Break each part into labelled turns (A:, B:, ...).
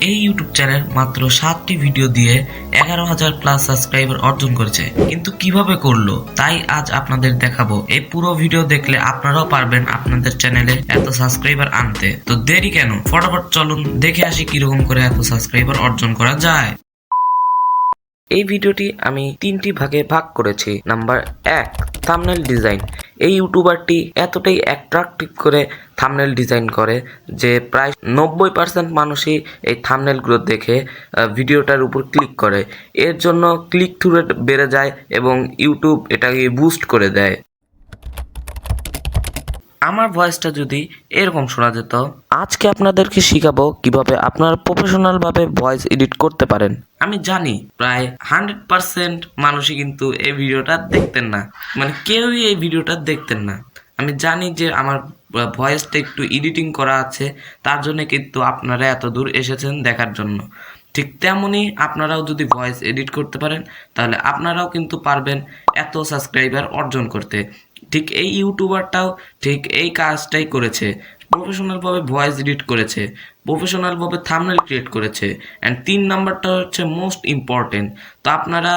A: এই YouTube channel মাত্র সাতটি ভিডিও দিয়ে এগারো হাজার প্লাস সাবস্ক্রাইবার অর্জন করেছে। কিন্তু কীভাবে করল? তাই আজ আপনাদের দেখাবো। এই পুরো ভিডিও দেখলে আপনারাও পারবেন আপনাদের চ্যানেলে এত সাবস্ক্রাইবার আনতে। তো দেরি কেন? ফটাফট চলুন দেখে আসি কীরকম করে এত সাবস্ক্রাইবার অর্জন করা যায়। এই ভিডিওটি আমি তিনটি ভাগে ভাগ করেছি। নাম্বার এক থামনেল ডিজাইন এই ইউটিউবারটি এতটাই অ্যাট্রাকটিভ করে থামনেল ডিজাইন করে যে প্রায় নব্বই পার্সেন্ট মানুষই এই থামনেলগুলো দেখে ভিডিওটার উপর ক্লিক করে। এর জন্য ক্লিক থ্রু রেট বেড়ে যায় এবং ইউটিউব এটাকে বুস্ট করে দেয়। আমার ভয়েসটা যদি এরকম শোনা যেত। আজকে আপনাদেরকে শিখাবো কীভাবে আপনারা প্রফেশনাল ভাবে ভয়েস এডিট করতে পারেন। আমি জানি প্রায় হান্ড্রেড পার্সেন্ট মানুষই কিন্তু এই ভিডিওটা দেখতেন না। মানে কেউই এই ভিডিওটা দেখতেন না। আমি জানি যে আমার ভয়েসটা একটু এডিটিং করা আছে তার জন্য কিন্তু আপনারা এত দূর এসেছেন দেখার জন্য। ঠিক তেমনই আপনারাও যদি ভয়েস এডিট করতে পারেন তাহলে আপনারাও কিন্তু পারবেন এত সাবস্ক্রাইবার অর্জন করতে। ঠিক এই ইউটিউবারটাও ঠিক এই কাজটাই করেছে। প্রফেশনালভাবে ভয়েস এডিট করেছে প্রফেশনালভাবে থামনেল ক্রিয়েট করেছে অ্যান্ড তিন নাম্বারটা হচ্ছে মোস্ট ইম্পর্টেন্ট তো আপনারা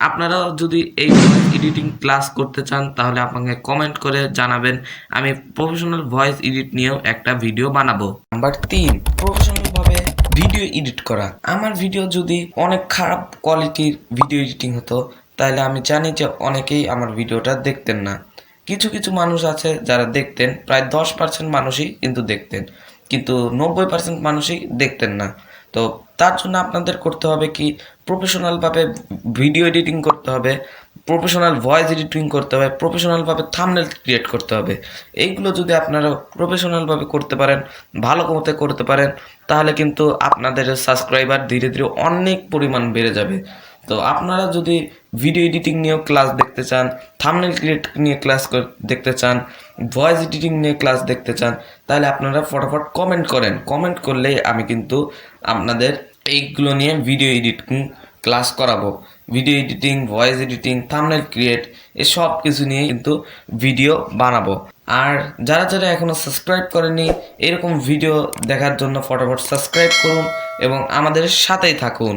A: আপনারা যদি এই এডিটিং ক্লাস করতে চান, তাহলে আপনাকে কমেন্ট করে জানাবেন। আমি প্রফেশনাল ভয়েস এডিট নিয়েও একটা ভিডিও বানাবো। নাম্বার তিন প্রফেশনালভাবে ভিডিও এডিট করা। আমার ভিডিও যদি অনেক খারাপ কোয়ালিটির ভিডিও এডিটিং হতো তাহলে আমি জানি যে অনেকেই আমার ভিডিওটা দেখতেন না। কিছু কিছু মানুষ আছে যারা দেখতেন, প্রায় দশ পার্সেন্ট মানুষই কিন্তু দেখতেন, কিন্তু নব্বই পার্সেন্ট মানুষই দেখতেন না। তো তার জন্য আপনাদের করতে হবে কি প্রফেশনালভাবে ভিডিও এডিটিং করতে হবে প্রফেশনাল ভয়েস এডিটিং করতে হবে প্রফেশনালভাবে থামনেল ক্রিয়েট করতে হবে। এইগুলো যদি আপনারা প্রফেশনালভাবে করতে পারেন, ভালো মতে করতে পারেন, তাহলে কিন্তু আপনাদের সাবস্ক্রাইবার ধীরে ধীরে অনেক পরিমাণ বেড়ে যাবে। তো আপনারা যদি ভিডিও এডিটিং নিয়েও ক্লাস দেখতে চান থামনেল ক্রিয়েট নিয়ে ক্লাস দেখতে চান ভয়েস এডিটিং নিয়ে ক্লাস দেখতে চান, তাহলে আপনারা ফটাফট কমেন্ট করেন। কমেন্ট করলেই আমি কিন্তু আপনাদের এইগুলো নিয়ে ভিডিও এডিটিং ক্লাস করাবো। Video editing voice editing thumbnail create এসব কিছু নিয়ে কিন্তু ভিডিও বানাবো। আর যারা যারা এখনও সাবস্ক্রাইব করেনি এরকম ভিডিও দেখার জন্য ফটাফট সাবস্ক্রাইব করুন এবং আমাদের সাথেই থাকুন।